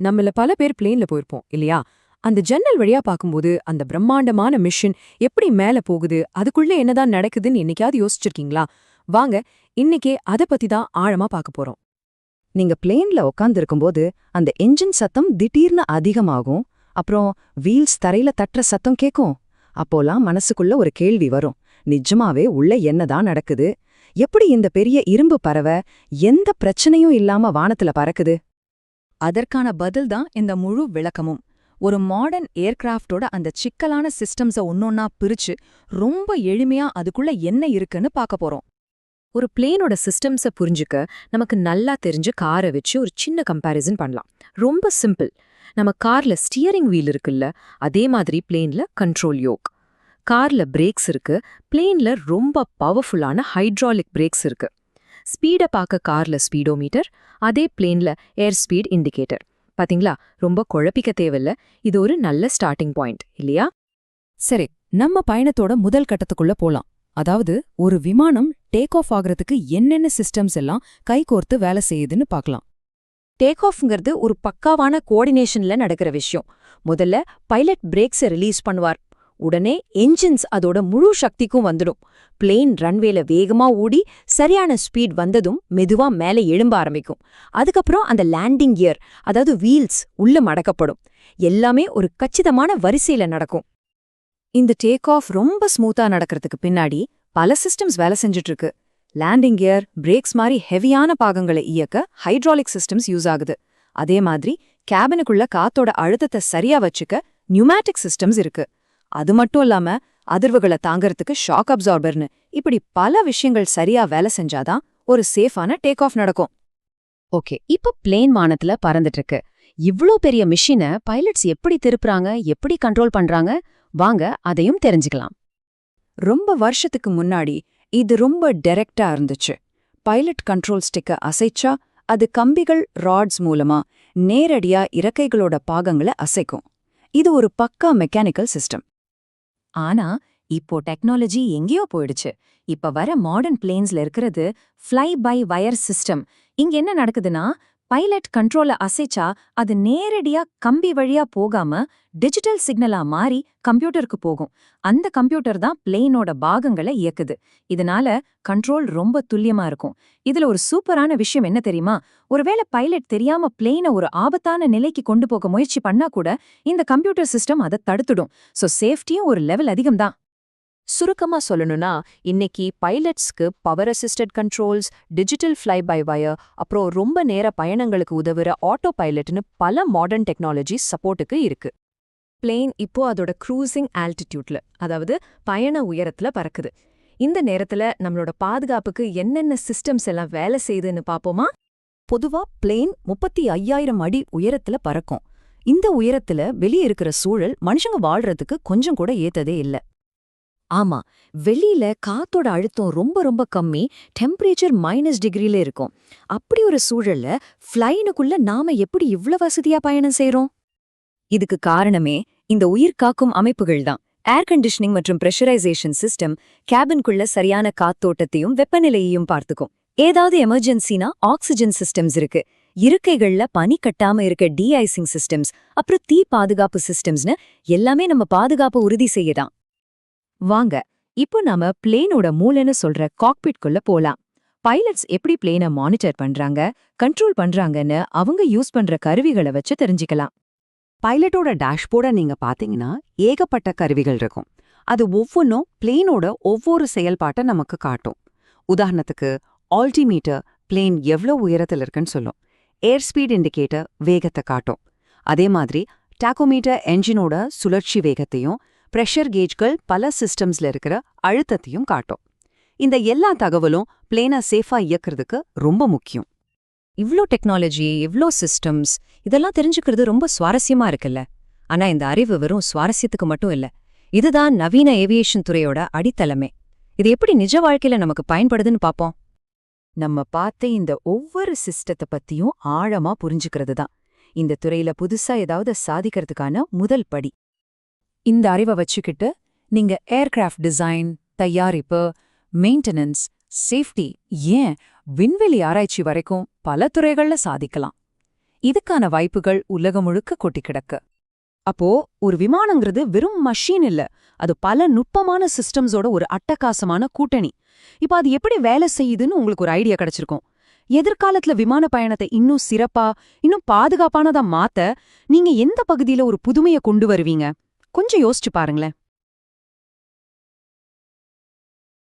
நம்மள பல பேர் பிளேன்ல போயிருப்போம் இல்லையா? அந்த ஜன்னல் வழியா பார்க்கும்போது அந்த பிரம்மாண்டமான மிஷின் எப்படி மேல போகுது அதுக்குள்ள என்னதான் நடக்குதுன்னு என்னைக்காவது யோசிச்சிருக்கீங்களா? வாங்க இன்னைக்கே அத பத்தி தான் ஆழமா பார்க்க போறோம். நீங்க பிளேன்ல உட்கார்ந்திருக்கும்போது அந்த என்ஜின் சத்தம் திடீர்னு அதிகமாகும் அப்புறம் வீல்ஸ் தரையில தட்டுற சத்தம் கேக்கும். அப்போலாம் மனசுக்குள்ள ஒரு கேள்வி வரும் நிஜமாவே உள்ள என்னதான் நடக்குது? எப்படி இந்த பெரிய இரும்பு பறவை எந்த பிரச்சனையும் இல்லாம வானத்துல பறக்குது? அதற்கான பதில் தான் இந்த முழு விளக்கமும். ஒரு மாடர்ன் ஏர்கிராஃப்டோட அந்த சிக்கலான சிஸ்டம்ஸ ஒன்னொன்னா பிரிச்சு ரொம்ப எளிமையா அதுக்குள்ள என்ன இருக்குன்னு பார்க்க போறோம். ஒரு பிளேனோட சிஸ்டம்ஸ புரிஞ்சுக்க நமக்கு நல்லா தெரிஞ்ச காரை வச்சு ஒரு சின்ன கம்பேரிசன் பண்ணலாம். ரொம்ப சிம்பிள் நம்ம கார்ல ஸ்டியரிங் வீல் இருக்குல்ல அதே மாதிரி பிளேன்ல கண்ட்ரோல் யோக் கார்ல பிரேக்ஸ் இருக்கு பிளேன்ல ரொம்ப பவர்ஃபுல்லான ஹைட்ராலிக் பிரேக்ஸ் இருக்கு. ஸ்பீட பார்க்க கார்ல ஸ்பீடோமீட்டர் அதே பிளேன்ல ஏர் ஸ்பீட் இண்டிகேட்டர் பாத்தீங்களா? ரொம்ப குழப்பிக்க தேவையில்ல. இது ஒரு நல்ல ஸ்டார்டிங் பாயிண்ட் இல்லையா? சரி நம்ம பயணத்தோட முதல் கட்டத்துக்குள்ள போலாம். அதாவது ஒரு விமானம் டேக் ஆஃப் ஆகுறதுக்கு என்னென்ன சிஸ்டம்ஸ் எல்லாம் கைகோர்த்து வேலை செய்யுதுன்னு பார்க்கலாம். டேக் ஆஃப்ங்கிறது ஒரு பக்காவான கோஆர்டினேஷன்ல நடக்கிற விஷயம். முதல்ல பைலட் பிரேக்ஸை ரிலீஸ் பண்ணுவார். உடனே என்ஜின்ஸ் அதோட முழு சக்திக்கும் வந்துடும். பிளேன் ரன்வேல வேகமா ஓடி சரியான ஸ்பீட் வந்ததும் மெதுவா மேலே எழும்ப ஆரம்பிக்கும். அதுக்கப்புறம் அந்த லேண்டிங் கியர் அதாவது வீல்ஸ் உள்ள மடக்கப்படும். எல்லாமே ஒரு கச்சிதமான வரிசையில நடக்கும். இந்த டேக் ஆஃப் ரொம்ப ஸ்மூத்தா நடக்கிறதுக்கு பின்னாடி பல சிஸ்டம்ஸ் வேலை செஞ்சுட்டு இருக்கு லேண்டிங் கியர் பிரேக்ஸ் மாதிரி ஹெவியான பாகங்களை இயக்க ஹைட்ராலிக் சிஸ்டம்ஸ் யூஸ் ஆகுது. அதே மாதிரி கேபினுக்குள்ள காத்தோட அழுத்தத்தை சரியா வச்சுக்க நியூமேட்டிக் சிஸ்டம்ஸ் இருக்கு. அது மட்டும் இல்லாம அதிர்வுகளை தாங்கறதுக்கு ஷாக் அப்சார்பர்னு இப்படி பல விஷயங்கள் சரியா வேலை செஞ்சாதான் ஒரு சேஃபான டேக் ஆஃப் நடக்கும். ஓகே இப்ப பிளேன் வானத்துல பறந்துட்டு இருக்கு இவ்ளோ பெரிய மிஷினை பைலட்ஸ் எப்படி திருப்புறாங்க எப்படி கண்ட்ரோல் பண்றாங்க? வாங்க அதையும் தெரிஞ்சுக்கலாம். ரொம்ப வருஷத்துக்கு முன்னாடி இது ரொம்ப டைரக்டா இருந்துச்சு. பைலட் கண்ட்ரோல் ஸ்டிக்க அசைச்சா அது கம்பிகள் ராட்ஸ் மூலமா நேரடியா இறக்கைகளோட பாகங்களை அசைக்கும். இது ஒரு பக்கா மெக்கானிக்கல் சிஸ்டம் ஆனா இப்போ டெக்னாலஜி எங்கேயோ போயிடுச்சு. இப்ப வர மாடர்ன் பிளேன்ஸ்ல இருக்கிறது ஃப்ளை பை வயர் சிஸ்டம் இங்க என்ன நடக்குதுன்னா பைலட் கண்ட்ரோல அசைச்சா அது நேரடியா கம்பி வழியா போகாம டிஜிட்டல் சிக்னலா மாறி கம்ப்யூட்டருக்கு போகும். அந்த கம்ப்யூட்டர் தான் பிளேனோட பாகங்களை இயக்குது. இதனால கண்ட்ரோல் ரொம்ப துல்லியமா இருக்கும். இதுல ஒரு சூப்பரான விஷயம் என்ன தெரியுமா? ஒருவேளை பைலட் தெரியாம பிளேனை ஒரு ஆபத்தான நிலைக்கு கொண்டு போக முயற்சி பண்ணா கூட இந்த கம்ப்யூட்டர் சிஸ்டம் அதை தடுத்துடும். சோ சேஃப்டியும் ஒரு லெவல் அதிகம்தான் சுருக்கமா சொல்லணும்னா இன்னைக்கு பைலட்ஸ்க்கு power assisted controls digital fly by wire அப்புறம் ரொம்ப நேர பயணங்களுக்கு உதவுற ஆட்டோ பைலட்னு பல மாடர்ன் டெக்னாலஜி சப்போர்ட்டுக்கு இருக்கு. பிளேன் இப்போ அதோட க்ரூசிங் ஆல்டிடியூட்ல அதாவது பயண உயரத்துல பறக்குது. இந்த நேரத்துல நம்மளோட பாதுகாப்புக்கு என்னென்ன சிஸ்டம்ஸ் எல்லாம் வேலை செய்யுதுன்னு பாப்போமா? பொதுவா பிளேன் முப்பத்தி ஐயாயிரம் அடி உயரத்துல பறக்கும். இந்த உயரத்துல வெளியே இருக்கிற சூழல் மனுஷங்க வாழ்றதுக்கு கொஞ்சம் கூட ஏத்ததே இல்ல. ஆமா வெளியில காத்தோட அழுத்தம் ரொம்ப ரொம்ப கம்மி டெம்பரேச்சர் மைனஸ் டிகிரில இருக்கும். அப்படி ஒரு சூழல்ல ஃப்ளைனுக்குள்ள நாம எப்படி இவ்ளோ வசதியா பயணம் செய்யறோம் இதுக்கு காரணமே இந்த உயிர் காக்கும் அமைப்புகள் தான். ஏர் கண்டிஷனிங் மற்றும் பிரஷரைசேஷன் சிஸ்டம் கேபின்குள்ள சரியான காத்தோட்டத்தையும் வெப்பநிலையையும் பார்த்துக்கும். ஏதாவது எமர்ஜென்சினா ஆக்சிஜன் சிஸ்டம்ஸ் இருக்கு. இருக்கைகள்ல பனி கட்டாம இருக்க டீஐசிங் சிஸ்டம்ஸ் அப்புறம் தீ பாதுகாப்பு சிஸ்டம்ஸ்னு எல்லாமே நம்ம பாதுகாப்பு உறுதி செய்யதான். வாங்க இப்போ நாம பிளேனோட மூளைன்னு சொல்ற காக்பிட்குள்ள போலாம். பைலட்ஸ் எப்படி பிளேனை மானிட்டர் பண்றாங்க கண்ட்ரோல் பண்றாங்கன்னு அவங்க யூஸ் பண்ற கருவிகளை வச்சு தெரிஞ்சுக்கலாம். பைலட்டோட டேஷ்போர்டை நீங்க பாத்தீங்கன்னா ஏகப்பட்ட கருவிகள் இருக்கும். அது ஒவ்வொன்றும் பிளேனோட ஒவ்வொரு செயல்பாட்டை நமக்கு காட்டும். உதாரணத்துக்கு ஆல்டிமீட்டர் பிளேன் எவ்வளோ உயரத்தில் இருக்குன்னு சொல்லும். ஏர் ஸ்பீட் இண்டிகேட்டர் வேகத்தை காட்டும். அதே மாதிரி டாக்கோமீட்டர் என்ஜினோட சுழற்சி வேகத்தையும் பிரஷர் கேஜ்கள் பல சிஸ்டம்ஸ்ல இருக்கிற அழுத்தத்தையும் காட்டும். இந்த எல்லா தகவலும் பிளேனை சேஃபா இயக்குறதுக்கு ரொம்ப முக்கியம். இவ்ளோ டெக்னாலஜி இவ்வளோ சிஸ்டம்ஸ் இதெல்லாம் தெரிஞ்சுக்கிறது ரொம்ப சுவாரஸ்யமா இருக்குல்ல. ஆனா இந்த அறிவு வெறும் சுவாரஸ்யத்துக்கு மட்டும் இல்ல இதுதான் நவீன ஏவியேஷன் துறையோட அடித்தளமே. இது எப்படி நிஜ வாழ்க்கையில நமக்கு பயன்படுதுன்னு பாப்போம். நம்ம பார்த்த இந்த ஒவ்வொரு சிஸ்டத்தை பத்தியும் ஆழமா புரிஞ்சுக்கிறது தான் இந்த துறையில புதுசா ஏதாவது சாதிக்கிறதுக்கான முதல் படி. இந்த அறிவை வச்சுக்கிட்டு நீங்க ஏர்கிராஃப்ட் டிசைன் தயாரிப்பு மெயின்டெனன்ஸ் சேஃப்டி ஏன் விண்வெளி ஆராய்ச்சி வரைக்கும் பல துறைகள்ல சாதிக்கலாம். இதுக்கான வாய்ப்புகள் உலகம் முழுக்க கொட்டி கிடக்கு. அப்போ ஒரு விமானங்கிறது வெறும் மஷின் இல்ல. அது பல நுட்பமான சிஸ்டம்ஸோட ஒரு அட்டகாசமான கூட்டணி. இப்ப அது எப்படி வேலை செய்யுதுன்னு உங்களுக்கு ஒரு ஐடியா கிடைச்சிருக்கும். எதிர்காலத்துல விமான பயணத்தை இன்னும் சிறப்பா இன்னும் பாதுகாப்பானதா மாத்த நீங்க எந்த பகுதியில ஒரு புதுமையை கொண்டு வருவீங்க? கொஞ்சம் யோசிச்சு பாருங்களேன்.